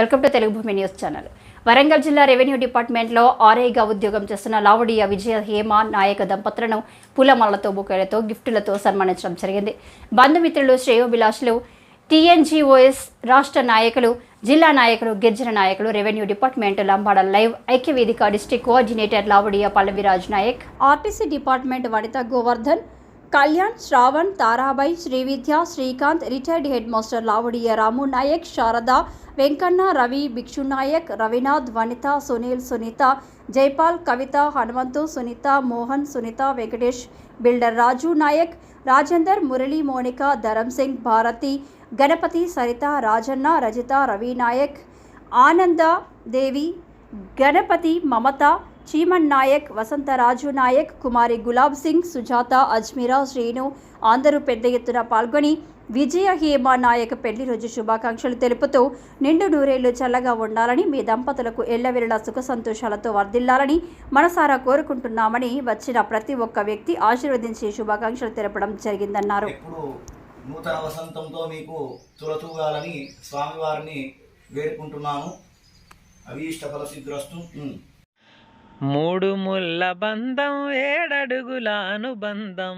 Welcome to Telugu భూమి news channel. Warangal జిల్లా revenue డిపార్ట్మెంట్లో ఆర్ఐగా ఉద్యోగం చేస్తున్న లావుడియా విజయ హేమ నాయక దంపతులను పూలమాలతో బుకేలతో గిఫ్టులతో సన్మానించడం జరిగింది. బంధుమిత్రులు శ్రేయోభిలాషులు టీఎన్జీఓఎస్ రాష్ట్ర నాయకులు జిల్లా నాయకులు గిరిజన నాయకులు రెవెన్యూ డిపార్ట్మెంట్ లంబాడ లైవ్ ఐక్యవేదిక district coordinator Lavudiya Pallaviraj Nayak RTC department Vanitha Govardhan Kalyan Shravan Tarabai Srividya Srikanth retired headmaster Lavudiya Ramu Nayak Sharada Venkanna Ravi Bhikshu Nayak Ravinath Vanitha Sunil Sunitha Jaipal Kavitha Hanumanthu Sunitha Mohan Sunitha Venkatesh builder Raju Nayak Rajender Murali Monika Dharam Singh Bharathi Ganapathi Saritha Rajanna Rajitha Ravi Nayak Ananda Devi Ganapathi మమత చీమన్ నాయక్ వసంతరాజు నాయక్ కుమారి గులాబ్ సింగ్ సుజాత అజ్మీరా శ్రీను అందరూ పెద్ద ఎత్తున పాల్గొని విజయ హేమ నాయక్ పెళ్ళి రోజు శుభాకాంక్షలు తెలుపుతూ నిండు నూరేళ్ళు చల్లగా ఉండాలని మీ దంపతులకు ఎల్లవెల్లలా సుఖ సంతోషాలతో వర్ధిల్లాలని మనసారా కోరుకుంటున్నామని వచ్చిన ప్రతి ఒక్క వ్యక్తి ఆశీర్వదించి శుభాకాంక్షలు తెలపడం జరిగిందన్నారు. నూతన వసంతంతో మీకు తులతూగాలని స్వామివారిని వేడుకుంటున్నాను అభీష్ట ఫలసిద్ధిరస్తు ఉమ్. మూడు ముళ్ళ బంధం ఏడడుగుల అనుబంధం.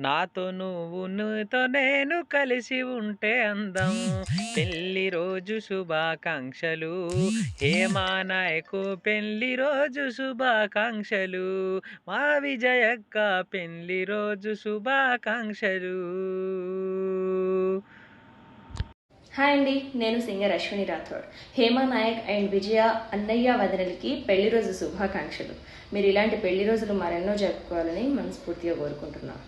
నాతో నువ్వు నువ్వుతో నేను కలిసి ఉంటే అందం. పెళ్ళి రోజు శుభాకాంక్షలు. హేమా నాయకు పెళ్ళి రోజు శుభాకాంక్షలు. మా విజయక్క పెళ్ళి రోజు శుభాకాంక్షలు. హాయ్ అండి నేను సింగర్ అశ్విని రాథోడ్. హేమా నాయక్ అండ్ విజయ అన్నయ్య వదినలకి పెళ్ళి రోజు శుభాకాంక్షలు. మీరు ఇలాంటి పెళ్ళి రోజులు మరెన్నో జరుపుకోవాలని మనస్ఫూర్తిగా కోరుకుంటున్నాను